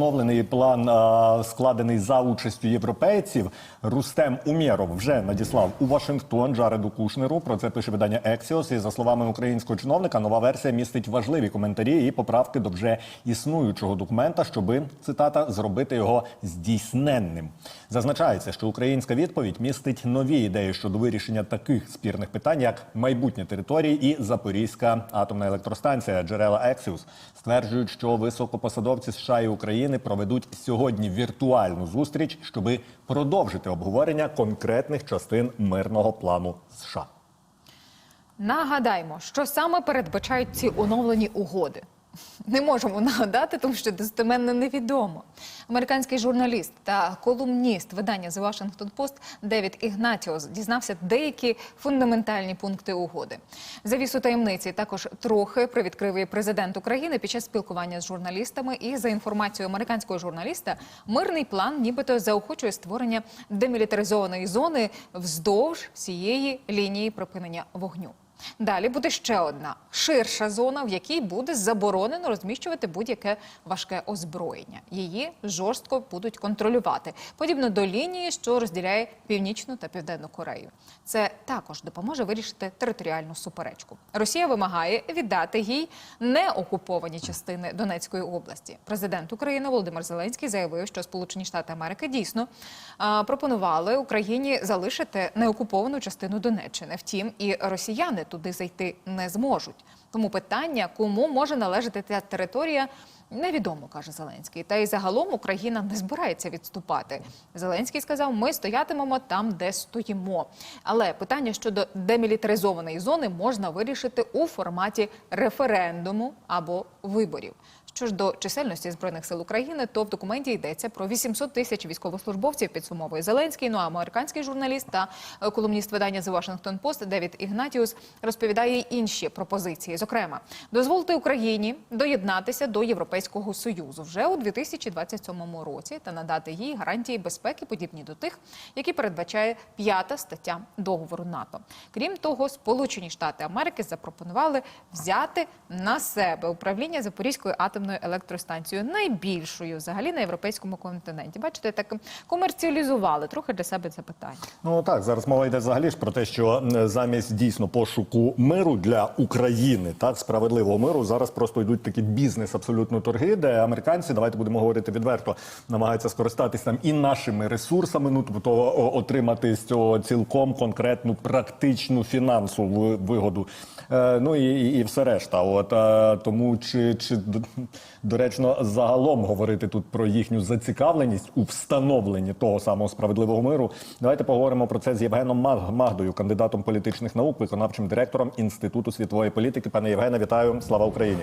Оновлений план складений за участю європейців. Рустем Умєров вже надіслав у Вашингтон Джареду Кушнеру. Про це пише видання Ексіос. І за словами українського чиновника, нова версія містить важливі коментарі і поправки до вже існуючого документа, щоби цитата зробити його здійсненним. Зазначається, що українська відповідь містить нові ідеї щодо вирішення таких спірних питань, як майбутнє території і Запорізька атомна електростанція. Джерела Ексіус стверджують, що високопосадовці США і України проведуть сьогодні віртуальну зустріч, щоби продовжити обговорення конкретних частин мирного плану США. Нагадаймо, що саме передбачають ці оновлені угоди. Не можемо нагадати, тому що достеменно невідомо. Американський журналіст та колумніст видання The Washington Post Девід Ігнатіос дізнався деякі фундаментальні пункти угоди. Завісу таємниці також трохи привідкрив і президент України під час спілкування з журналістами. І за інформацією американського журналіста, мирний план, нібито заохочує створення демілітаризованої зони вздовж всієї лінії припинення вогню. Далі буде ще одна ширша зона, в якій буде заборонено розміщувати будь-яке важке озброєння. Її жорстко будуть контролювати, подібно до лінії, що розділяє північну та південну Корею. Це також допоможе вирішити територіальну суперечку. Росія вимагає віддати їй неокуповані частини Донецької області. Президент України Володимир Зеленський заявив, що Сполучені Штати Америки дійсно пропонували Україні залишити неокуповану частину Донеччини. Втім, і росіяни туди зайти не зможуть. Тому питання, кому може належати ця територія, невідомо, каже Зеленський. Та й загалом Україна не збирається відступати. Зеленський сказав: ми стоятимемо там, де стоїмо. Але питання щодо демілітаризованої зони можна вирішити у форматі референдуму або виборів. Що ж до чисельності збройних сил України, то в документі йдеться про 800 тисяч військовослужбовців. Підсумовує Зеленський. Ну а американський журналіст та е, колумніст видання The Washington Post Девід Ігнатіус розповідає інші пропозиції. Зокрема, дозволити Україні доєднатися до Європейського союзу вже у 2027 році та надати їй гарантії безпеки, подібні до тих, які передбачає п'ята стаття договору НАТО. Крім того, Сполучені Штати Америки запропонували взяти на себе управління Запорізькою атомною електростанцією, найбільшою взагалі на європейському континенті. Бачите, так комерціалізували трохи для себе це питання. Ну так зараз мова йде взагалі ж про те, що замість дійсно пошуку миру для України, так справедливого миру, зараз просто йдуть такі бізнес абсолютно торги, де американці, давайте будемо говорити відверто, намагаються скористатись там і нашими ресурсами. Ну тобто отримати з цього цілком конкретну практичну фінансову вигоду. Е, ну і, і, і все решта. От е, тому чи, чи доречно загалом говорити тут про їхню зацікавленість у встановленні того самого справедливого миру. Давайте поговоримо про це з Євгеном Маг- Магдою, кандидатом політичних наук, виконавчим директором інституту світової політики. Пане Євгене, вітаю! Слава Україні!